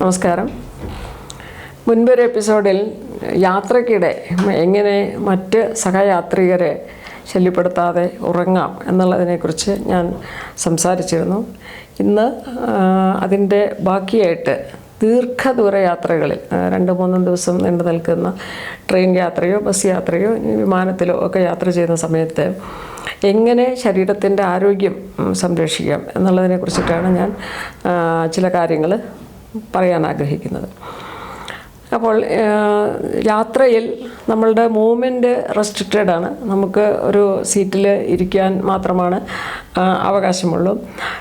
നമസ്കാരം. മുൻപൊരു എപ്പിസോഡിൽ യാത്രക്കിടെ എങ്ങനെ മറ്റ് സഹയാത്രികരെ ശല്യപ്പെടുത്താതെ ഉറങ്ങാം എന്നുള്ളതിനെക്കുറിച്ച് ഞാൻ സംസാരിച്ചിരുന്നു. ഇന്ന് അതിന്റെ ബാക്കിയായിട്ട് ദീർഘദൂര യാത്രകളിൽ രണ്ട് മൂന്നും ദിവസം നീണ്ടു നിൽക്കുന്ന ട്രെയിൻ യാത്രയോ ബസ് യാത്രയോ വിമാനത്തിലോ ഒക്കെ യാത്ര ചെയ്യുന്ന സമയത്ത് എങ്ങനെ ശരീരത്തിന്റെ ആരോഗ്യം സംരക്ഷിക്കാം എന്നുള്ളതിനെ കുറിച്ചിട്ടാണ് ഞാൻ ചില കാര്യങ്ങൾ പറയാൻ ആഗ്രഹിക്കുന്നത്. അപ്പോൾ യാത്രയിൽ നമ്മളുടെ മൂവ്മെന്റ് റെസ്ട്രിക്റ്റഡ് ആണ്. നമുക്ക് ഒരു സീറ്റിൽ ഇരിക്കാൻ മാത്രമാണ് അവകാശമുള്ളൂ.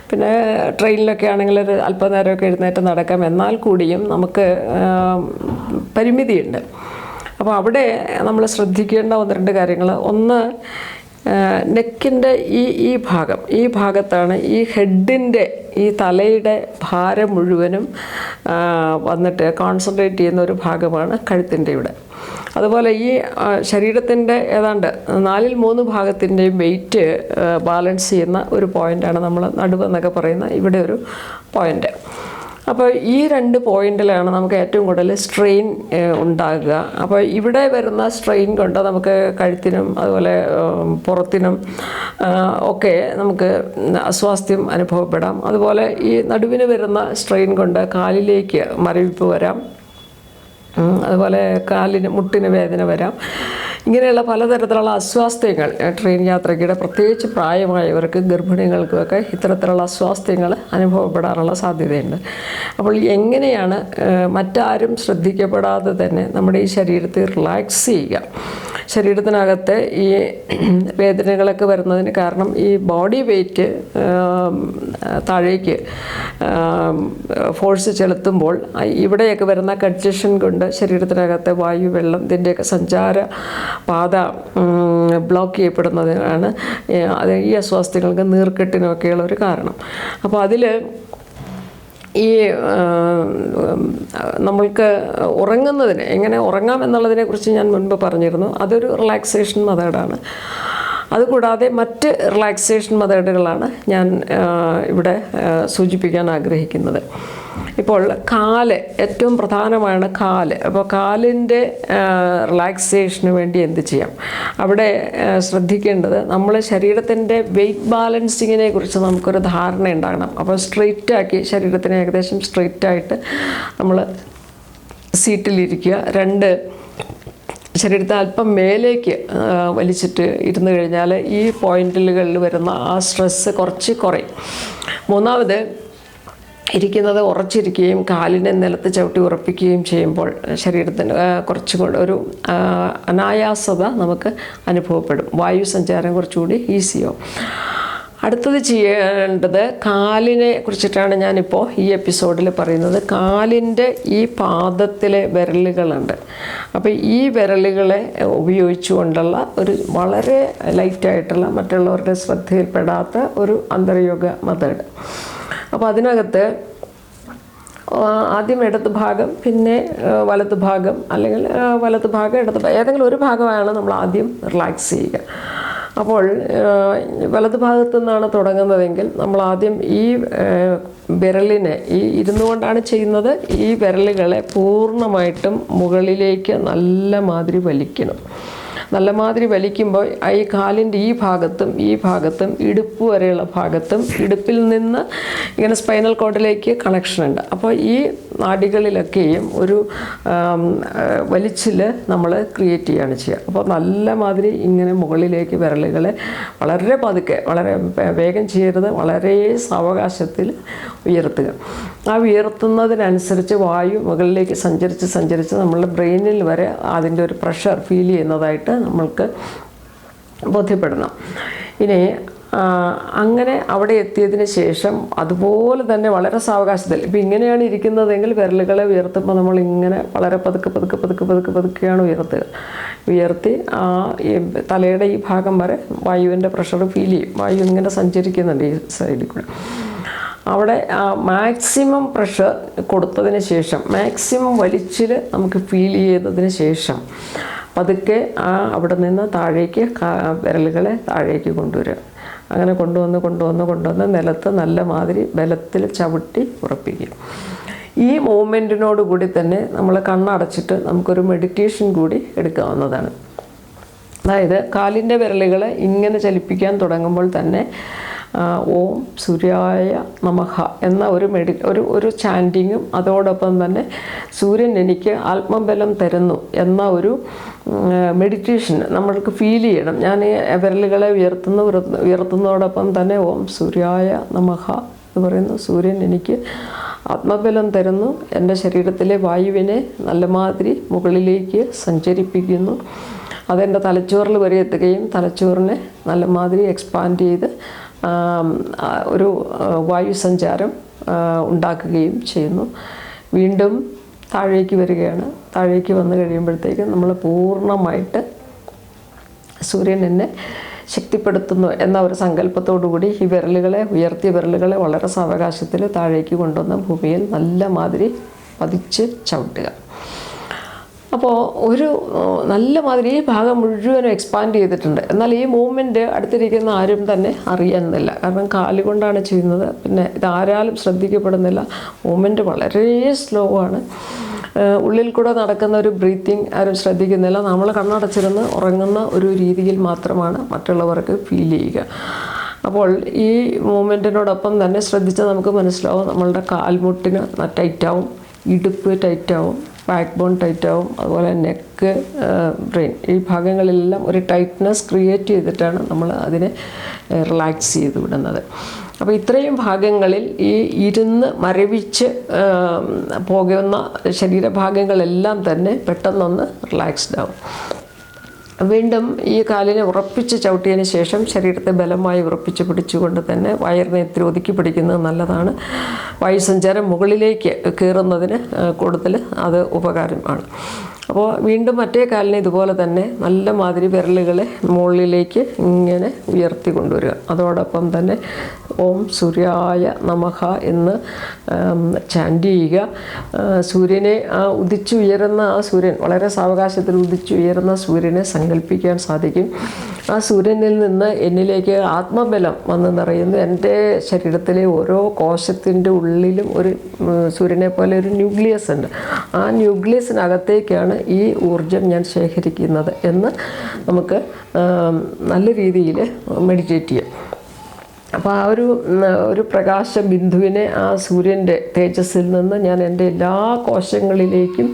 പിന്നെ ട്രെയിനിലൊക്കെ ആണെങ്കിൽ ഒരു അല്പനേരമൊക്കെ എഴുന്നേറ്റ് നടക്കാം. എന്നാൽ കൂടിയും നമുക്ക് പരിമിതിയുണ്ട്. അപ്പോൾ അവിടെ നമ്മൾ ശ്രദ്ധിക്കേണ്ട ഒന്ന് രണ്ട് കാര്യങ്ങൾ. ഒന്ന് നെക്കിന്റെ ഈ ഈ ഭാഗം ഈ ഭാഗത്താണ് ഈ ഹെഡിന്റെ ഈ തലയുടെ ഭാരം മുഴുവനും വന്നിട്ട് കോൺസെൻട്രേറ്റ് ചെയ്യുന്ന ഒരു ഭാഗമാണ് കഴുത്തിന്റെ ഇവിടെ. അതുപോലെ ഈ ശരീരത്തിന്റെ ഏതാണ്ട് നാലിൽ മൂന്ന് ഭാഗത്തിന്റെയും വെയിറ്റ് ബാലൻസ് ചെയ്യുന്ന ഒരു പോയിന്റാണ് നമ്മൾ നടുവെന്നൊക്കെ പറയുന്ന ഇവിടെ ഒരു പോയിന്റ് അപ്പോൾ ഈ രണ്ട് പോയിന്റിലാണ് നമുക്ക് ഏറ്റവും കൂടുതൽ സ്ട്രെയിൻ ഉണ്ടാകുക. അപ്പോൾ ഇവിടെ വരുന്ന സ്ട്രെയിൻ കൊണ്ട് നമുക്ക് കഴുത്തിനും അതുപോലെ പുറത്തിനും ഒക്കെ നമുക്ക് അസ്വാസ്ഥ്യം അനുഭവപ്പെടാം. അതുപോലെ ഈ നടുവിന് വരുന്ന സ്ട്രെയിൻ കൊണ്ട് കാലിലേക്ക് മരവിപ്പ് വരാം. അതുപോലെ കാലിന് മുട്ടിന് വേദന വരാം. ഇങ്ങനെയുള്ള പലതരത്തിലുള്ള അസ്വാസ്ഥ്യങ്ങൾ ട്രെയിൻ യാത്രയ്ക്കിടെ പ്രത്യേകിച്ച് പ്രായമായവർക്ക് ഗർഭിണികൾക്കുമൊക്കെ ഇത്തരത്തിലുള്ള അസ്വാസ്ഥ്യങ്ങൾ അനുഭവപ്പെടാനുള്ള സാധ്യതയുണ്ട്. അപ്പോൾ എങ്ങനെയാണ് മറ്റാരും ശ്രദ്ധിക്കപ്പെടാതെ തന്നെ നമ്മുടെ ഈ ശരീരത്തെ റിലാക്സ് ചെയ്യുക? ശരീരത്തിനകത്ത് ഈ വേദനകളൊക്കെ വരുന്നതിന് കാരണം ഈ ബോഡി വെയ്റ്റ് താഴേക്ക് ഫോഴ്സ് ചെലുത്തുമ്പോൾ ഇവിടെയൊക്കെ വരുന്ന കൺജഷൻ കൊണ്ട് ശരീരത്തിനകത്തെ വായു വെള്ളം ഇതിന്റെയൊക്കെ സഞ്ചാര പാത ബ്ലോക്ക് ചെയ്യപ്പെടുന്നതിനാണ് അത് ഈ അസ്വാസ്ഥ്യങ്ങൾക്ക് നീർക്കെട്ടിനൊക്കെയുള്ള ഒരു കാരണം. അപ്പോൾ അതിൽ ഈ നമ്മൾക്ക് ഉറങ്ങുന്നതിന് എങ്ങനെ ഉറങ്ങാം എന്നുള്ളതിനെക്കുറിച്ച് ഞാൻ മുൻപ് പറഞ്ഞിരുന്നു. അതൊരു റിലാക്സേഷൻ മെത്തേഡാണ് അതുകൂടാതെ മറ്റ് റിലാക്സേഷൻ മെത്തേഡുകളാണ് ഞാൻ ഇവിടെ സൂചിപ്പിക്കാൻ ആഗ്രഹിക്കുന്നത്. ഇപ്പോൾ കാൽ ഏറ്റവും പ്രധാനമാണ് കാൽ. അപ്പോൾ കാലിന്റെ റിലാക്സേഷന് വേണ്ടി എന്ത് ചെയ്യാം? അവിടെ ശ്രദ്ധിക്കേണ്ടത് നമ്മൾ ശരീരത്തിന്റെ വെയിറ്റ് ബാലൻസിങ്ങിനെ കുറിച്ച് നമുക്കൊരു ധാരണ ഉണ്ടാകണം. അപ്പോൾ സ്ട്രെയിറ്റാക്കി ശരീരത്തിന് ഏകദേശം സ്ട്രെയിറ്റായിട്ട് നമ്മൾ സീറ്റിലിരിക്കുക രണ്ട് ശരീരത്തെ അല്പം മേലേക്ക് വലിച്ചിട്ട് ഇരുന്ന് കഴിഞ്ഞാൽ ഈ പോയിന്റുകളിൽ വരുന്ന ആ സ്ട്രെസ്സ് കുറച്ച് കുറയും. മൂന്നാമത് ഇരിക്കുന്നത് ഉറച്ചിരിക്കുകയും കാലിനെ നിലത്ത് ചവിട്ടി ഉറപ്പിക്കുകയും ചെയ്യുമ്പോൾ ശരീരത്തിന് കുറച്ചും ഒരു അനായാസത നമുക്ക് അനുഭവപ്പെടും. വായു സഞ്ചാരം കുറച്ചുകൂടി ഈസിയാവും. അടുത്തത് ചെയ്യേണ്ടത് കാലിനെ കുറിച്ചിട്ടാണ് ഞാനിപ്പോൾ ഈ എപ്പിസോഡിൽ പറയുന്നത്. കാലിന്റെ ഈ പാദത്തിലെ വിരലുകളുണ്ട്. അപ്പോൾ ഈ വിരലുകളെ ഉപയോഗിച്ചുകൊണ്ടുള്ള ഒരു വളരെ ലൈറ്റായിട്ടുള്ള മറ്റുള്ളവരുടെ ശ്രദ്ധയിൽപ്പെടാത്ത ഒരു അന്തർയോഗ മെത്തേഡ് അപ്പോൾ അതിനകത്ത് ആദ്യം ഇടത് ഭാഗം പിന്നെ വലത് ഭാഗം അല്ലെങ്കിൽ വലത് ഭാഗം ഇടത് ഏതെങ്കിലും ഒരു ഭാഗമാണ് നമ്മൾ ആദ്യം റിലാക്സ് ചെയ്യുക. അപ്പോൾ വലതു ഭാഗത്തു നിന്നാണ് തുടങ്ങുന്നതെങ്കിൽ നമ്മൾ ആദ്യം ഈ വിരലിനെ ഈ ഇരുന്നു കൊണ്ടാണ് ചെയ്യുന്നത്. ഈ വിരലുകളെ പൂർണമായിട്ടും മുകളിലേക്ക് നല്ല മാതിരി വലിക്കണം. നല്ല മാതിരി വലിക്കുമ്പോൾ ഈ കാലിന്റെ ഈ ഭാഗത്തും ഈ ഭാഗത്തും ഇടുപ്പ് വരെയുള്ള ഭാഗത്തും ഇടുപ്പിൽ നിന്ന് ഇങ്ങനെ സ്പൈനൽ കോഡിലേക്ക് കണക്ഷൻ ഉണ്ട്. അപ്പോൾ ഈ നാടികളിലൊക്കെയും ഒരു വലിച്ചിൽ നമ്മൾ ക്രിയേറ്റ് ചെയ്യുകയാണ് ചെയ്യുക. അപ്പോൾ നല്ല മാതിരി ഇങ്ങനെ മുകളിലേക്ക് വിരലുകളെ വളരെ പതുക്കെ വളരെ വേഗം ചെയ്യരുത് വളരെ സാവകാശത്തിൽ ഉയർത്തുക. ആ ഉയർത്തുന്നതിനനുസരിച്ച് വായു മുകളിലേക്ക് സഞ്ചരിച്ച് സഞ്ചരിച്ച് നമ്മളുടെ ബ്രെയിനിൽ വരെ അതിന്റെ ഒരു പ്രഷർ ഫീൽ ചെയ്യുന്നതായിട്ട് നമ്മൾക്ക് ബോധ്യപ്പെടണം. ഇനി അങ്ങനെ അവിടെ എത്തിയതിന് ശേഷം അതുപോലെ തന്നെ വളരെ സാവകാശത്തിൽ ഇപ്പം ഇങ്ങനെയാണ് ഇരിക്കുന്നതെങ്കിൽ വിരലുകളെ ഉയർത്തുമ്പോൾ നമ്മൾ ഇങ്ങനെ വളരെ പതുക്കെ പതുക്കെ പതുക്കെ പതുക്കെ പതുക്കെയാണ് ഉയർത്തുക. ഉയർത്തി ആ തലയുടെ ഈ ഭാഗം വരെ വായുവിന്റെ പ്രഷർ ഫീൽ ചെയ്യും. വായു ഇങ്ങനെ സഞ്ചരിക്കുന്നുണ്ട് ഈ സൈഡിൽ കൂടെ. അവിടെ ആ മാക്സിമം പ്രഷർ കൊടുത്തതിന് ശേഷം മാക്സിമം വലിച്ചിൽ നമുക്ക് ഫീൽ ചെയ്തതിന് ശേഷം പതുക്കെ ആ അവിടെ നിന്ന് താഴേക്ക് വിരലുകളെ താഴേക്ക് കൊണ്ടുവരിക. അങ്ങനെ കൊണ്ടുവന്ന് കൊണ്ടുവന്ന് കൊണ്ടുവന്ന് നിലത്ത് നല്ല മാതിരി ബലത്തിൽ ചവിട്ടി ഉറപ്പിക്കുക. ഈ മൂവ്മെന്റിനോട് കൂടി തന്നെ നമ്മൾ കണ്ണടച്ചിട്ട് നമുക്കൊരു മെഡിറ്റേഷൻ കൂടി എടുക്കാവുന്നതാണ്. അതായത് കാലിന്റെ വിരലുകളെ ഇങ്ങനെ ചലിപ്പിക്കാൻ തുടങ്ങുമ്പോൾ തന്നെ ഓം സൂര്യായ നമഹ എന്ന ഒരു മെഡി ഒരു ഒരു ചാന്റിങ്ങും അതോടൊപ്പം തന്നെ സൂര്യൻ എനിക്ക് ആത്മബലം തരുന്നു എന്ന ഒരു മെഡിറ്റേഷൻ നമ്മൾക്ക് ഫീൽ ചെയ്യണം. ഞാൻ വിരലുകളെ ഉയർത്തുന്ന ഉയർത്തുന്ന- ഉയർത്തുന്നതോടൊപ്പം തന്നെ ഓം സൂര്യായ നമഹ എന്ന് പറയുന്നു. സൂര്യൻ എനിക്ക് ആത്മബലം തരുന്നു. എന്റെ ശരീരത്തിലെ വായുവിനെ നല്ലമാതിരി മുകളിലേക്ക് സഞ്ചരിപ്പിക്കുന്നു. അതെന്റെ തലച്ചോറിൽ വരെ എത്തുകയും തലച്ചോറിനെ നല്ലമാതിരി എക്സ്പാൻഡ് ചെയ്ത് ഒരു വായുസഞ്ചാരം ഉണ്ടാക്കുകയും ചെയ്യുന്നു. വീണ്ടും താഴേക്ക് വരികയാണ്. താഴേക്ക് വന്നു കഴിയുമ്പോഴത്തേക്കും നമ്മൾ പൂർണമായിട്ട് സൂര്യൻ എന്നെ ശക്തിപ്പെടുത്തുന്നു എന്ന ഒരു സങ്കല്പത്തോടു കൂടി ഈ വിരലുകളെ ഉയർത്തിയ വിരലുകളെ വളരെ സാവകാശത്തിൽ താഴേക്ക് കൊണ്ടുവന്ന് ഭൂമിയിൽ നല്ല മാതിരി പതിച്ച് ചവിട്ടുക. അപ്പോൾ ഒരു നല്ല മാതിരി ഈ ഭാഗം മുഴുവനും എക്സ്പാൻഡ് ചെയ്തിട്ടുണ്ട്. എന്നാൽ ഈ മൂവ്മെന്റ് അടുത്തിരിക്കുന്ന ആരും തന്നെ അറിയുന്നില്ല. കാരണം കാലുകൊണ്ടാണ് ചെയ്യുന്നത്. പിന്നെ ഇതാരാലും ശ്രദ്ധിക്കപ്പെടുന്നില്ല. മൂവ്മെന്റ് വളരെ സ്ലോ ആണ്. ഉള്ളിൽ കൂടെ നടക്കുന്ന ഒരു ബ്രീത്തിങ് ആരും ശ്രദ്ധിക്കുന്നില്ല. നമ്മൾ കണ്ണടച്ചിരുന്ന് ഉറങ്ങുന്ന ഒരു രീതിയിൽ മാത്രമാണ് മറ്റുള്ളവർക്ക് ഫീൽ ചെയ്യുക. അപ്പോൾ ഈ മൂവ്മെന്റിനോടൊപ്പം തന്നെ ശ്രദ്ധിച്ചാൽ നമുക്ക് മനസ്സിലാവും നമ്മളുടെ കാൽമുട്ടിന് ടൈറ്റാവും ഇടുപ്പ് ടൈറ്റാവും ബാക്ക് ബോൺ ടൈറ്റ് ആവും. അതുപോലെ നെക്ക് ബ്രെയിൻ ഈ ഭാഗങ്ങളിലെല്ലാം ഒരു ടൈറ്റ്നെസ് ക്രിയേറ്റ് ചെയ്തിട്ടാണ് നമ്മൾ അതിനെ റിലാക്സ് ചെയ്ത് വിടുന്നത്. അപ്പോൾ ഇത്രയും ഭാഗങ്ങളിൽ ഈ ഇരുന്ന് മരവിച്ച് പോകുന്ന ശരീരഭാഗങ്ങളെല്ലാം തന്നെ പെട്ടെന്നൊന്ന് റിലാക്സ്ഡ് ആവും. വീണ്ടും ഈ കാലിനെ ഉറപ്പിച്ച് ചവിട്ടിയതിന് ശേഷം ശരീരത്തെ ബലമായി ഉറപ്പിച്ച് പിടിച്ചുകൊണ്ട് തന്നെ വയറിനെ ഇത്തിരി ഒതുക്കി പിടിക്കുന്നത് നല്ലതാണ്. വായുസഞ്ചാരം മുകളിലേക്ക് കയറുന്നതിന് കൂടുതൽ അത് ഉപകാരമാണ് അപ്പോൾ വീണ്ടും മറ്റേ കാലിനെ ഇതുപോലെ തന്നെ നല്ല മാതിരി വിരലുകളെ മുകളിലേക്ക് ഇങ്ങനെ ഉയർത്തി കൊണ്ടുവരിക. അതോടൊപ്പം തന്നെ ഓം സൂര്യായ നമഹ എന്ന് ചാൻഡ് ചെയ്യുക. സൂര്യനെ ആ ഉദിച്ചുയരുന്ന ആ സൂര്യൻ വളരെ സാവകാശത്തിൽ ഉദിച്ചുയരുന്ന സൂര്യനെ സങ്കല്പിക്കാൻ സാധിക്കും. ആ സൂര്യനിൽ നിന്ന് എന്നിലേക്ക് ആത്മബലം വന്ന് നിറയുന്നു എന്റെ ശരീരത്തിലെ ഓരോ കോശത്തിന്റെ ഉള്ളിലും ഒരു സൂര്യനെ പോലെ ഒരു ന്യൂക്ലിയസ് ഉണ്ട്. ആ ന്യൂക്ലിയസിനകത്തേക്കാണ് ഈ ഊർജം ഞാൻ ശേഖരിക്കുന്നത് എന്ന് നമുക്ക് നല്ല രീതിയിൽ മെഡിറ്റേറ്റ് ചെയ്യാം. അപ്പോൾ ആ ഒരു ഒരു പ്രകാശ ബിന്ദുവിനെ ആ സൂര്യന്റെ തേജസ്സിൽ നിന്ന് ഞാൻ എന്റെ എല്ലാ കോശങ്ങളിലേക്കും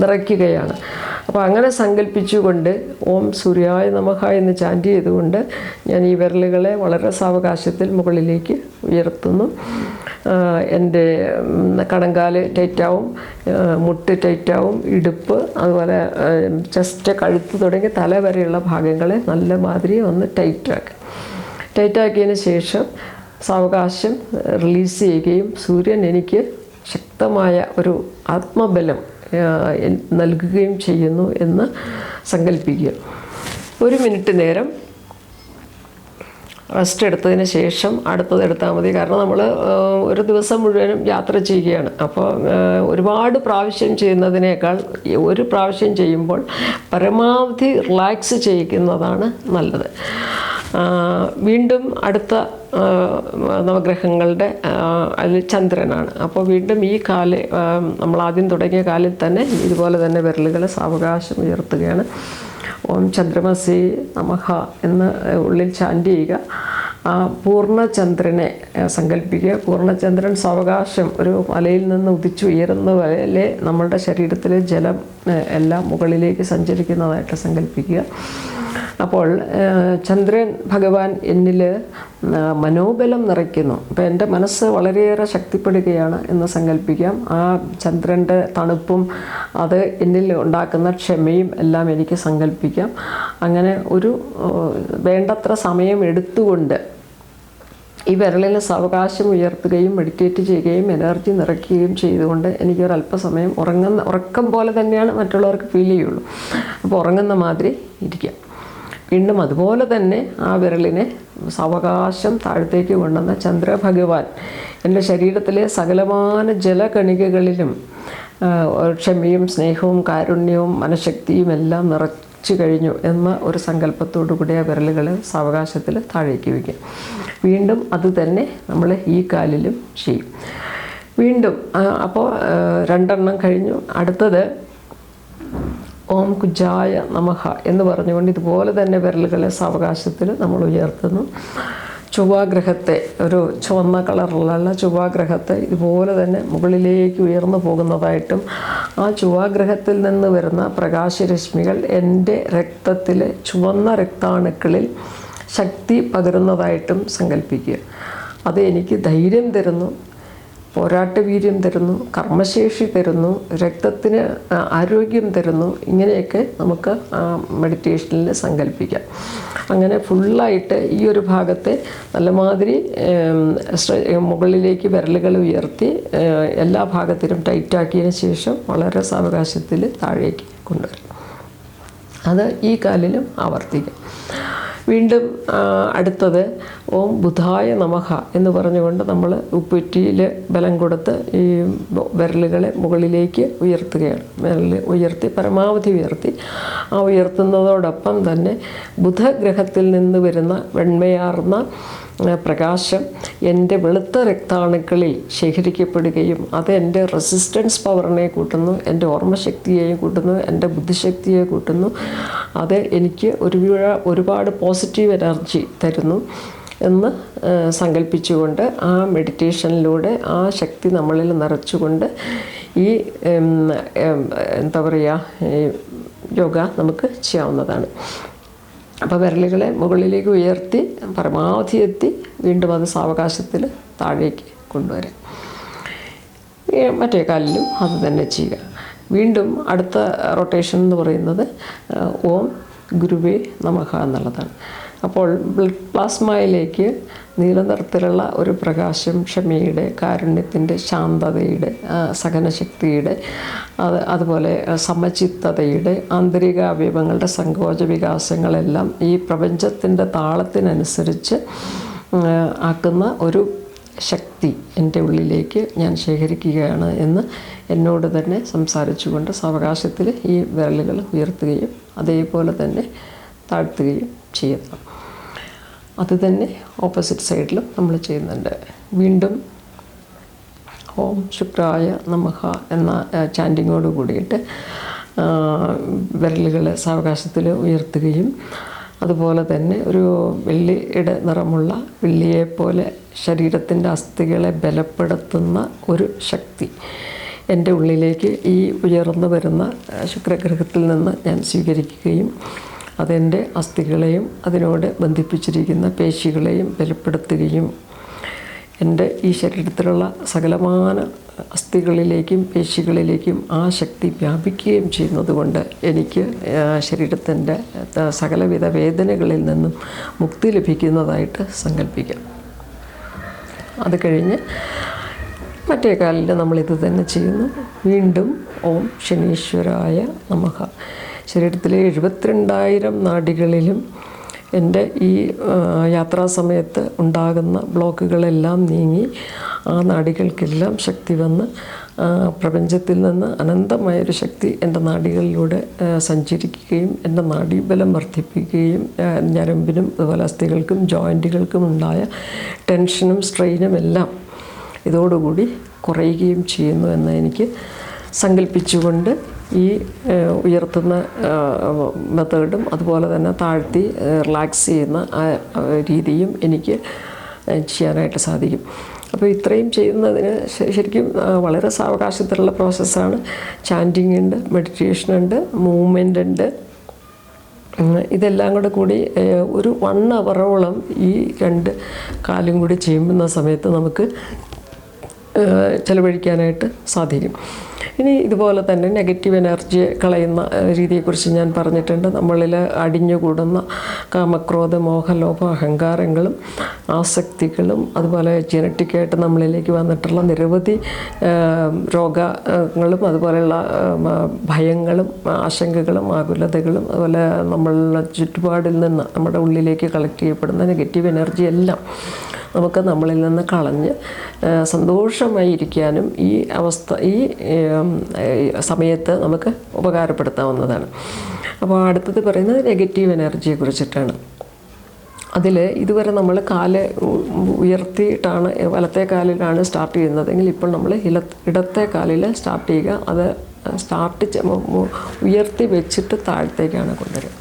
നിറയ്ക്കുകയാണ്. അപ്പോൾ അങ്ങനെ സങ്കല്പിച്ചുകൊണ്ട് ഓം സൂര്യായ നമഹ എന്ന് ചാന്റ് ചെയ്തുകൊണ്ട് ഞാൻ ഈ വിരലുകളെ വളരെ സാവകാശത്തിൽ മുകളിലേക്ക് ഉയർത്തുന്നു. എന്റെ കടങ്കാൽ ടൈറ്റാവും മുട്ട് ടൈറ്റാവും ഇടുപ്പ് അതുപോലെ ചെസ്റ്റ് കഴുത്ത് തുടങ്ങി തല വരെയുള്ള ഭാഗങ്ങളെ നല്ല മാതിരി ഒന്ന് ടൈറ്റാക്കി. ടൈറ്റാക്കിയതിന് ശേഷം സാവകാശം റിലീസ് ചെയ്യുകയും സൂര്യൻ എനിക്ക് ശക്തമായ ഒരു ആത്മബലം നൽകുകയും ചെയ്യുന്നു എന്ന് സങ്കല്പിക്കുക. ഒരു മിനിറ്റ് നേരം റെസ്റ്റ് എടുത്തതിന് ശേഷം അടുത്തത് എടുത്താൽ മതി. കാരണം നമ്മൾ ഒരു ദിവസം മുഴുവനും യാത്ര ചെയ്യുകയാണ്. അപ്പോൾ ഒരുപാട് പ്രാവശ്യം ചെയ്യുന്നതിനേക്കാൾ ഒരു പ്രാവശ്യം ചെയ്യുമ്പോൾ പരമാവധി റിലാക്സ് ചെയ്യിക്കുന്നതാണ് നല്ലത്. വീണ്ടും അടുത്ത നവഗ്രഹങ്ങളുടെ അതിൽ ചന്ദ്രനാണ്. അപ്പോൾ വീണ്ടും ഈ കാൽ നമ്മൾ ആദ്യം തുടങ്ങിയ കാലിൽ തന്നെ ഇതുപോലെ തന്നെ വിരലുകൾ സാവകാശം ഉയർത്തുകയാണ്. ഓം ചന്ദ്രമസി നമഹ എന്ന് ഉള്ളിൽ ചാന്റ് ചെയ്യുക. ആ പൂർണചന്ദ്രനെ സങ്കല്പിക്കുക. പൂർണചന്ദ്രൻ സാവകാശം ഒരു മലയിൽ നിന്ന് ഉദിച്ചു ഉയരുന്ന പോലെ നമ്മളുടെ ശരീരത്തിലെ ജലം എല്ലാം മുകളിലേക്ക് സഞ്ചരിക്കുന്നതായിട്ട് സങ്കല്പിക്കുക. അപ്പോൾ ചന്ദ്രൻ ഭഗവാൻ എന്നിൽ മനോബലം നിറയ്ക്കുന്നു. അപ്പോൾ എന്റെ മനസ്സ് വളരെയേറെ ശക്തിപ്പെടുകയാണ് എന്ന് സങ്കല്പിക്കാം ആ ചന്ദ്രന്റെ തണുപ്പും അത് എന്നിൽ ഉണ്ടാക്കുന്ന ക്ഷമയും എല്ലാം എനിക്ക് സങ്കല്പിക്കാം അങ്ങനെ ഒരു വേണ്ടത്ര സമയം എടുത്തുകൊണ്ട് ഈ വിരളിൽ സാവകാശം ഉയർത്തുകയും മെഡിറ്റേറ്റ് ചെയ്യുകയും എനർജി നിറയ്ക്കുകയും ചെയ്തുകൊണ്ട് എനിക്കൊരല്പസമയം ഉറങ്ങുന്ന ഉറക്കം പോലെ തന്നെയാണ് മറ്റുള്ളവർക്ക് ഫീൽ ചെയ്യുള്ളൂ. അപ്പോൾ ഉറങ്ങുന്ന മാതിരി ഇരിക്കുക വീണ്ടും അതുപോലെ തന്നെ ആ വിരലിനെ സാവകാശം താഴത്തേക്ക് കൊണ്ടുവന്ന ചന്ദ്രഭഗവാൻ. എന്റെ ശരീരത്തിലെ സകലമാന ജലകണികകളിലും ക്ഷമയും സ്നേഹവും കാരുണ്യവും മനഃശക്തിയും എല്ലാം നിറച്ചു കഴിഞ്ഞു എന്ന ഒരു സങ്കല്പത്തോടു കൂടി ആ വിരലുകൾ സാവകാശത്തിൽ താഴേക്ക് വയ്ക്കും. വീണ്ടും അത് തന്നെ നമ്മൾ ഈ കാലിലും ചെയ്യും. വീണ്ടും അപ്പോൾ രണ്ടെണ്ണം കഴിഞ്ഞു. അടുത്തത് ഓം കുജായ നമഹ എന്ന് പറഞ്ഞുകൊണ്ട് ഇതുപോലെ തന്നെ വിരലുകളെ സാവകാശത്തിൽ നമ്മൾ ഉയർത്തുന്നു. ചൊവ്വാഗ്രഹത്തെ ഒരു ചുവന്ന കളറിലുള്ള ചൊവ്വാഗ്രഹത്തെ ഇതുപോലെ തന്നെ മുകളിലേക്ക് ഉയർന്നു പോകുന്നതായിട്ടും ആ ചൊവ്വാഗ്രഹത്തിൽ നിന്ന് വരുന്ന പ്രകാശരശ്മികൾ എന്റെ രക്തത്തിലെ ചുവന്ന രക്താണുക്കളിൽ ശക്തി പകരുന്നതായിട്ടും സങ്കല്പിക്കുക. അത് എനിക്ക് ധൈര്യം തരുന്നു. പോരാട്ടവീര്യം തരുന്നു കർമ്മശേഷി തരുന്നു രക്തത്തിന് ആരോഗ്യം തരുന്നു ഇങ്ങനെയൊക്കെ നമുക്ക് മെഡിറ്റേഷനിൽ സങ്കല്പിക്കാം. അങ്ങനെ ഫുള്ളായിട്ട് ഈ ഒരു ഭാഗത്തെ നല്ലമാതിരി മുകളിലേക്ക് വിരലുകൾ ഉയർത്തി എല്ലാ ഭാഗത്തിലും ടൈറ്റാക്കിയതിന് ശേഷം വളരെ സാവകാശത്തിൽ താഴേക്ക് കൊണ്ടുവരും. അത് ഈ കാലിലും ആവർത്തിക്കാം. വീണ്ടും അടുത്തത് ഓം ബുധായ നമഹ എന്ന് പറഞ്ഞുകൊണ്ട് നമ്മൾ ഉപ്പുറ്റിയിൽ ബലം കൊടുത്ത് ഈ വിരലുകളെ മുകളിലേക്ക് ഉയർത്തുകയാണ്. വിരൽ ഉയർത്തി പരമാവധി ഉയർത്തി. ആ ഉയർത്തുന്നതോടൊപ്പം തന്നെ ബുധഗ്രഹത്തിൽ നിന്ന് വരുന്ന വെണ്മയാർന്ന പ്രകാശം എന്റെ വെളുത്ത രക്താണുക്കളിൽ ശേഖരിക്കപ്പെടുകയും അത് എന്റെ റെസിസ്റ്റൻസ് പവറിനെ കൂട്ടുന്നു എന്റെ ഓർമ്മശക്തിയെയും കൂട്ടുന്നു എന്റെ ബുദ്ധിശക്തിയെ കൂട്ടുന്നു. അത് എനിക്ക് ഒരു ഒരുപാട് പോസിറ്റീവ് എനർജി തരുന്നു എന്ന് സങ്കല്പിച്ചുകൊണ്ട് ആ മെഡിറ്റേഷനിലൂടെ ആ ശക്തി നമ്മളിൽ നിറച്ചുകൊണ്ട് ഈ എന്താ പറയുക യോഗ നമുക്ക് ചെയ്യാവുന്നതാണ്. അപ്പോൾ വിരലുകളെ മുകളിലേക്ക് ഉയർത്തി പരമാവധി എത്തി വീണ്ടും അത് സാവകാശത്തിൽ താഴേക്ക് കൊണ്ടുവരാം. മറ്റേ കാലിലും അത് തന്നെ ചെയ്യുക. വീണ്ടും അടുത്ത റൊട്ടേഷൻ എന്ന് പറയുന്നത് ഓം ഗുരുവേ നമഹ എന്നുള്ളതാണ്. അപ്പോൾ ബ്ലഡ് പ്ലാസ്മയിലേക്ക് നീല നിറത്തിലുള്ള ഒരു പ്രകാശം ക്ഷമയുടെ കാരുണ്യത്തിന്റെ ശാന്തതയുടെ സഹനശക്തിയുടെ അത് അതുപോലെ സമചിത്തതയുടെ ആന്തരിക അവയവങ്ങളുടെ സങ്കോച വികാസങ്ങളെല്ലാം ഈ പ്രപഞ്ചത്തിന്റെ താളത്തിനനുസരിച്ച് ആക്കുന്ന ഒരു ശക്തി എന്റെ ഉള്ളിലേക്ക് ഞാൻ ശേഖരിക്കുകയാണ് എന്ന് എന്നോട് തന്നെ സംസാരിച്ചുകൊണ്ട് സാവകാശത്തിൽ ഈ വിരലുകൾ ഉയർത്തുകയും അതേപോലെ തന്നെ താഴ്ത്തുകയും ചെയ്യുന്നു അത് തന്നെ ഓപ്പോസിറ്റ് സൈഡിലും നമ്മൾ ചെയ്യുന്നുണ്ട്. വീണ്ടും ഓം ശുക്രായ നമഹ എന്ന ചാൻഡിങ്ങോട് കൂടിയിട്ട് വിരലുകൾ സാവകാശത്തിൽ ഉയർത്തുകയും അതുപോലെ തന്നെ ഒരു വെള്ളിയുടെ നിറമുള്ള വെള്ളിയെപ്പോലെ ശരീരത്തിന്റെ അസ്ഥികളെ ബലപ്പെടുത്തുന്ന ഒരു ശക്തി എന്റെ ഉള്ളിലേക്ക് ഈ ഉയർന്നു വരുന്ന ശുക്രഗ്രഹത്തിൽ നിന്ന് ഞാൻ സ്വീകരിക്കുകയും അതെന്റെ അസ്ഥികളെയും അതിനോട് ബന്ധിപ്പിച്ചിരിക്കുന്ന പേശികളെയും ബലപ്പെടുത്തുകയും എന്റെ ഈ ശരീരത്തിലുള്ള സകലമാന അസ്ഥികളിലേക്കും പേശികളിലേക്കും ആ ശക്തി വ്യാപിക്കുകയും ചെയ്യുന്നതുകൊണ്ട് എനിക്ക് ശരീരത്തിന്റെ സകലവിധ വേദനകളിൽ നിന്നും മുക്തി ലഭിക്കുന്നതായിട്ട് സങ്കല്പിക്കാം. അത് കഴിഞ്ഞ് മറ്റേ കാലിൽ നമ്മളിത് തന്നെ ചെയ്യുന്നു. വീണ്ടും ഓം ശനീശ്വരായ നമഃ ശരീരത്തിലെ എഴുപത്തിരണ്ടായിരം നാടികളിലും എന്റെ ഈ യാത്രാ സമയത്ത് ഉണ്ടാകുന്ന ബ്ലോക്കുകളെല്ലാം നീങ്ങി ആ നാടികൾക്കെല്ലാം ശക്തി വന്ന് പ്രപഞ്ചത്തിൽ നിന്ന് അനന്തമായൊരു ശക്തി എന്റെ നാടികളിലൂടെ സഞ്ചരിക്കുകയും എന്റെ നാഡീബലം വർദ്ധിപ്പിക്കുകയും ഞരമ്പിനും അതുപോലെ അസ്ഥികൾക്കും ജോയിന്റുകൾക്കും ഉണ്ടായ ടെൻഷനും സ്ട്രെയിനും എല്ലാം ഇതോടുകൂടി കുറയുകയും ചെയ്യുന്നു എന്ന് എനിക്ക് സങ്കല്പിച്ചുകൊണ്ട് ഈ ഉയർത്തുന്ന മെത്തേഡും അതുപോലെ തന്നെ താഴ്ത്തി റിലാക്സ് ചെയ്യുന്ന ആ രീതിയും എനിക്ക് ചെയ്യാനായിട്ട് സാധിക്കും. അപ്പോൾ ഇത്രയും ചെയ്യുന്നതിന് ശരിക്കും വളരെ സാവകാശത്തിലുള്ള പ്രോസസ്സാണ്. ചാന്റിങ് ഉണ്ട് മെഡിറ്റേഷൻ ഉണ്ട് മൂവ്മെന്റ് ഉണ്ട്. ഇതെല്ലാം കൂടെ കൂടി ഒരു വൺ അവറോളം ഈ രണ്ട് കാലും കൂടി ചെയ്യുന്ന സമയത്ത് നമുക്ക് ചെലവഴിക്കാനായിട്ട് സാധിക്കും. ഇനി ഇതുപോലെ തന്നെ നെഗറ്റീവ് എനർജി കളയുന്ന രീതിയെക്കുറിച്ച് ഞാൻ പറഞ്ഞിട്ടുണ്ട്. നമ്മളിൽ അടിഞ്ഞുകൂടുന്ന കാമക്രോധ മോഹലോഭ അഹങ്കാരങ്ങളും ആസക്തികളും അതുപോലെ ജനറ്റിക്കായിട്ട് നമ്മളിലേക്ക് വന്നിട്ടുള്ള നിരവധി രോഗങ്ങളും അതുപോലെയുള്ള ഭയങ്ങളും ആശങ്കകളും ആകുലതകളും അതുപോലെ നമ്മളുടെ ചുറ്റുപാടിൽ നിന്ന് നമ്മുടെ ഉള്ളിലേക്ക് കളക്ട് ചെയ്യപ്പെടുന്ന നെഗറ്റീവ് എനർജി എല്ലാം നമുക്ക് നമ്മളിൽ നിന്ന് കളഞ്ഞ് സന്തോഷമായി സന്തോഷമായിരിക്കാനും ഈ അവസ്ഥ ഈ സമയത്ത് നമുക്ക് ഉപകാരപ്പെടുത്താവുന്നതാണ്. അപ്പോൾ അടുത്തത് പറയുന്നത് നെഗറ്റീവ് എനർജിയെ കുറിച്ചിട്ടാണ്. അതിൽ ഇതുവരെ നമ്മൾ കാൽ ഉയർത്തിയിട്ടാണ് വലത്തെ കാലിലാണ് സ്റ്റാർട്ട് ചെയ്യുന്നതെങ്കിൽ ഇപ്പോൾ നമ്മൾ ഇല ഇടത്തെ കാലിൽ സ്റ്റാർട്ട് ചെയ്യുക. അത് സ്റ്റാർട്ട് ഉയർത്തി വെച്ചിട്ട് താഴത്തേക്കാണ് കൊണ്ടുവരിക.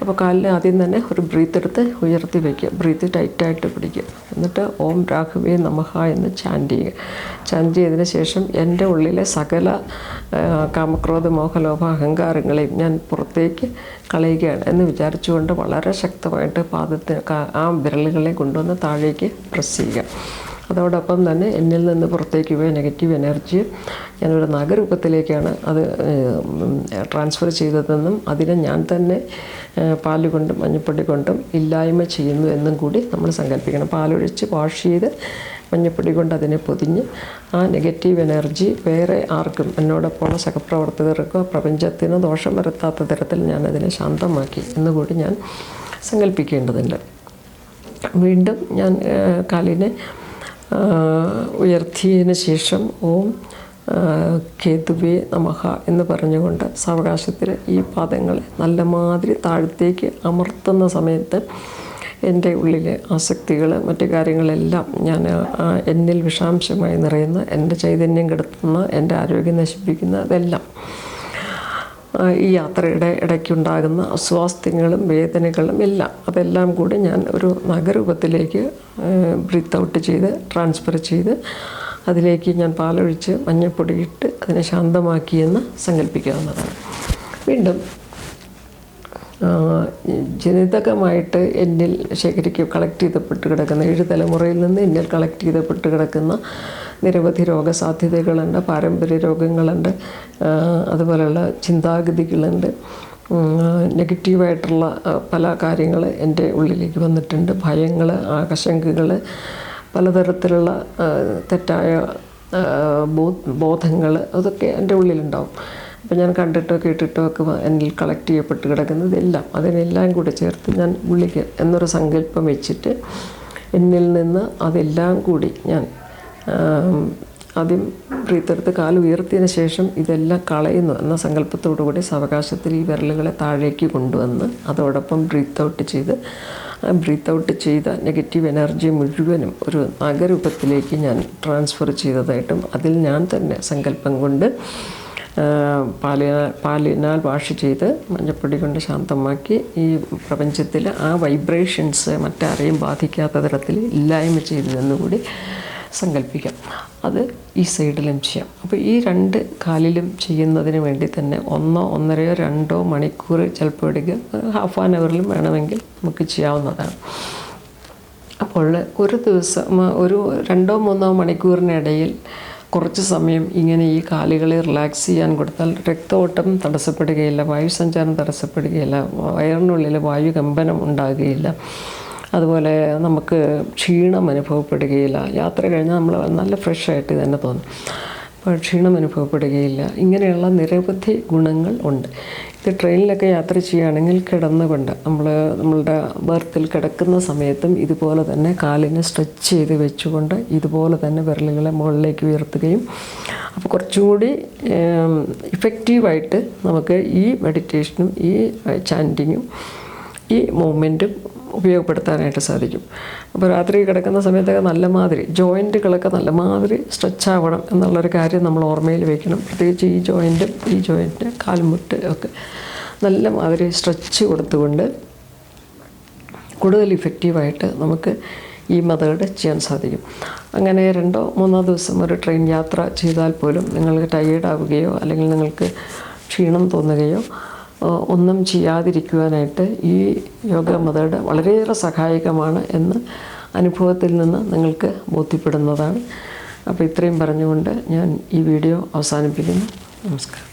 അപ്പോൾ കാലിൽ ആദ്യം തന്നെ ഒരു ബ്രീത്ത് എടുത്ത് ഉയർത്തി വയ്ക്കുക. ബ്രീത്ത് ടൈറ്റായിട്ട് പിടിക്കുക. എന്നിട്ട് ഓം രാഘവേ നമഹ എന്ന് ചാന്റ് ചെയ്യുക. ചാന്റ് ചെയ്തതിന് ശേഷം എന്റെ ഉള്ളിലെ സകല കാമക്രോധ മോഹലോഭ അഹങ്കാരങ്ങളെയും ഞാൻ പുറത്തേക്ക് കളയുകയാണ് എന്ന് വിചാരിച്ചുകൊണ്ട് വളരെ ശക്തമായിട്ട് പാദത്തിന് ആ വിരലുകളെ കൊണ്ടുവന്ന് താഴേക്ക് പ്രസ് ചെയ്യുക. അതോടൊപ്പം തന്നെ എന്നിൽ നിന്ന് പുറത്തേക്ക് പോയ നെഗറ്റീവ് എനർജി ഞാനൊരു നഗരൂപത്തിലേക്കാണ് അത് ട്രാൻസ്ഫർ ചെയ്തതെന്നും അതിനെ ഞാൻ തന്നെ പാലുകൊണ്ടും പാൽ കൊണ്ടും മഞ്ഞപ്പൊടി കൊണ്ടും ഇല്ലായ്മ ചെയ്യുന്നു എന്നും കൂടി നമ്മൾ സങ്കല്പിക്കണം. പാലൊഴിച്ച് വാഷ് ചെയ്ത് മഞ്ഞപ്പൊടി കൊണ്ട് അതിനെ പൊതിഞ്ഞ് ആ നെഗറ്റീവ് എനർജി വേറെ ആർക്കും എന്നോടൊപ്പമുള്ള സഹപ്രവർത്തകർക്കോ പ്രപഞ്ചത്തിന് ദോഷം വരുത്താത്ത തരത്തിൽ ഞാൻ അതിനെ ശാന്തമാക്കി എന്നുകൂടി ഞാൻ സങ്കല്പിക്കേണ്ടതുണ്ട്. വീണ്ടും ഞാൻ കാലിനെ ഉയർത്തിയതിന് ശേഷം ഓം കേതുവേ നമഹ എന്ന് പറഞ്ഞുകൊണ്ട് സാവകാശത്തിൽ ഈ പാദങ്ങളെ നല്ല മാതിരി താഴത്തേക്ക് അമർത്തുന്ന സമയത്ത് എന്റെ ഉള്ളിലെ ആസക്തികൾ മറ്റു കാര്യങ്ങളെല്ലാം ഞാൻ എന്നിൽ വിഷാംശമായി നിറയുന്ന എന്റെ ചൈതന്യം കെടുത്തുന്ന എന്റെ ആരോഗ്യം നശിപ്പിക്കുന്ന ഇതെല്ലാം ആ, ഈ യാത്രയുടെ ഇടയ്ക്കുണ്ടാകുന്ന അസ്വാസ്ഥ്യങ്ങളും വേദനകളും എല്ലാം അതെല്ലാം കൂടി ഞാൻ ഒരു നഗരൂപത്തിലേക്ക് ബ്രീത്ത് ഔട്ട് ചെയ്ത് ട്രാൻസ്ഫർ ചെയ്ത് അതിലേക്ക് ഞാൻ പാലൊഴിച്ച് മഞ്ഞപ്പൊടി ഇട്ട് അതിനെ ശാന്തമാക്കിയെന്ന് സങ്കല്പിക്കാവുന്നതാണ്. വീണ്ടും ജനിതകമായിട്ട് എന്നിൽ ശേഖരിക്കും കളക്ട് ചെയ്തപ്പെട്ട് കിടക്കുന്ന ഏഴ് തലമുറയിൽ നിന്ന് എന്നിൽ കളക്ട് ചെയ്തപ്പെട്ട് കിടക്കുന്ന നിരവധി രോഗസാധ്യതകളുണ്ട് പാരമ്പര്യ രോഗങ്ങളുണ്ട് അതുപോലെയുള്ള ചിന്താഗതികളുണ്ട്. നെഗറ്റീവായിട്ടുള്ള പല കാര്യങ്ങൾ എന്റെ ഉള്ളിലേക്ക് വന്നിട്ടുണ്ട്. ഭയങ്ങൾ ആകശങ്കകൾ പലതരത്തിലുള്ള തെറ്റായ ബോധങ്ങൾ അതൊക്കെ എന്റെ ഉള്ളിലുണ്ടാവും. അപ്പം ഞാൻ കണ്ടിട്ടോ കേട്ടിട്ടോ ഒക്കെ എന്നിൽ കളക്ട് ചെയ്യപ്പെട്ട് കിടക്കുന്നത് എല്ലാം അതിനെല്ലാം കൂടെ ചേർത്ത് ഞാൻ ഉള്ളിക്ക് എന്നൊരു സങ്കല്പം വെച്ചിട്ട് എന്നിൽ നിന്ന് അതെല്ലാം കൂടി ഞാൻ ആദ്യം പ്രീത്തെടുത്ത് കാൽ ഉയർത്തിയതിന് ശേഷം ഇതെല്ലാം കളയുന്നു എന്ന സങ്കല്പത്തോടു കൂടി സാവകാശത്തിൽ ഈ വിരലുകളെ താഴേക്ക് കൊണ്ടുവന്ന് അതോടൊപ്പം ബ്രീത്ത് ഔട്ട് ചെയ്ത് ആ ബ്രീത്ത് ഔട്ട് ചെയ്ത നെഗറ്റീവ് എനർജി മുഴുവനും ഒരു നഗരൂപത്തിലേക്ക് ഞാൻ ട്രാൻസ്ഫർ ചെയ്തതായിട്ടും അതിൽ ഞാൻ തന്നെ സങ്കല്പം കൊണ്ട് പാലിനാൽ പാലിനാൽ വാഷ് ചെയ്ത് മഞ്ഞപ്പൊടി കൊണ്ട് ശാന്തമാക്കി ഈ പ്രപഞ്ചത്തിൽ ആ വൈബ്രേഷൻസ് മറ്റാരെയും ബാധിക്കാത്ത തരത്തിൽ ഇല്ലായ്മ ചെയ്തതെന്നുകൂടി സങ്കല്പിക്കാം. അത് ഈ സൈഡിലും ചെയ്യാം. അപ്പോൾ ഈ രണ്ട് കാലിലും ചെയ്യുന്നതിന് വേണ്ടി തന്നെ ഒന്നോ ഒന്നരയോ രണ്ടോ മണിക്കൂർ ചിലപ്പോൾ എടുക്കുക. ഹാഫ് ആൻ അവറിലും വേണമെങ്കിൽ നമുക്ക് ചെയ്യാവുന്നതാണ്. അപ്പോൾ ഒരു ദിവസം ഒരു രണ്ടോ മൂന്നോ മണിക്കൂറിനിടയിൽ കുറച്ച് സമയം ഇങ്ങനെ ഈ കാലുകളെ റിലാക്സ് ചെയ്യാൻ കൊടുത്താൽ രക്തഓട്ടം തടസ്സപ്പെടുകയില്ല വായു സഞ്ചാരം തടസ്സപ്പെടുകയില്ല വയറിനുള്ളിൽ വായു കമ്പനം ഉണ്ടാകുകയില്ല. അതുപോലെ നമുക്ക് ക്ഷീണം അനുഭവപ്പെടുകയില്ല. യാത്ര കഴിഞ്ഞാൽ നമ്മൾ നല്ല ഫ്രഷായിട്ട് തന്നെ തോന്നും. അപ്പോൾ ക്ഷീണം അനുഭവപ്പെടുകയില്ല. ഇങ്ങനെയുള്ള നിരവധി ഗുണങ്ങൾ ഉണ്ട്. ഇത് ട്രെയിനിലൊക്കെ യാത്ര ചെയ്യുകയാണെങ്കിൽ കിടന്നുകൊണ്ട് നമ്മൾ നമ്മളുടെ ബർത്തിൽ കിടക്കുന്ന സമയത്തും ഇതുപോലെ തന്നെ കാലിനെ സ്ട്രെച്ച് ചെയ്ത് വെച്ചുകൊണ്ട് ഇതുപോലെ തന്നെ വിരലുകളെ മുകളിലേക്ക് ഉയർത്തുകയും അപ്പോൾ കുറച്ചുകൂടി ഇഫക്റ്റീവായിട്ട് നമുക്ക് ഈ മെഡിറ്റേഷനും ഈ ചാന്റിങ്ങും ഈ മൂവ്മെന്റും ഉപയോഗപ്പെടുത്താനായിട്ട് സാധിക്കും. അപ്പോൾ രാത്രി കിടക്കുന്ന സമയത്തൊക്കെ നല്ല മാതിരി ജോയിന്റുകളൊക്കെ നല്ല മാതിരി സ്ട്രെച്ച് ആവണം എന്നുള്ളൊരു കാര്യം നമ്മൾ ഓർമ്മയിൽ വയ്ക്കണം പ്രത്യേകിച്ച് ഈ ജോയിന്റും ഈ ജോയിന്റ് കാൽമുട്ട് ഒക്കെ നല്ല മാതിരി സ്ട്രെച്ച് കൊടുത്തുകൊണ്ട് കൂടുതൽ ഇഫക്റ്റീവായിട്ട് നമുക്ക് ഈ മെത്തേഡ് ചെയ്യാൻ സാധിക്കും. അങ്ങനെ രണ്ടോ മൂന്നോ ദിവസം ഒരു ട്രെയിൻ യാത്ര ചെയ്താൽ പോലും നിങ്ങൾക്ക് ടയേർഡ് ആവുകയോ അല്ലെങ്കിൽ നിങ്ങൾക്ക് ക്ഷീണം തോന്നുകയോ ഒന്നും ചെയ്യാതിരിക്കുവാനായിട്ട് ഈ യോഗ മതയുടെ വളരെയേറെ സഹായകമാണ് എന്ന് അനുഭവത്തിൽ നിന്ന് നിങ്ങൾക്ക് ബോധ്യപ്പെടുന്നതാണ്. അപ്പോൾ ഇത്രയും പറഞ്ഞുകൊണ്ട് ഞാൻ ഈ വീഡിയോ അവസാനിപ്പിക്കുന്നു. നമസ്കാരം.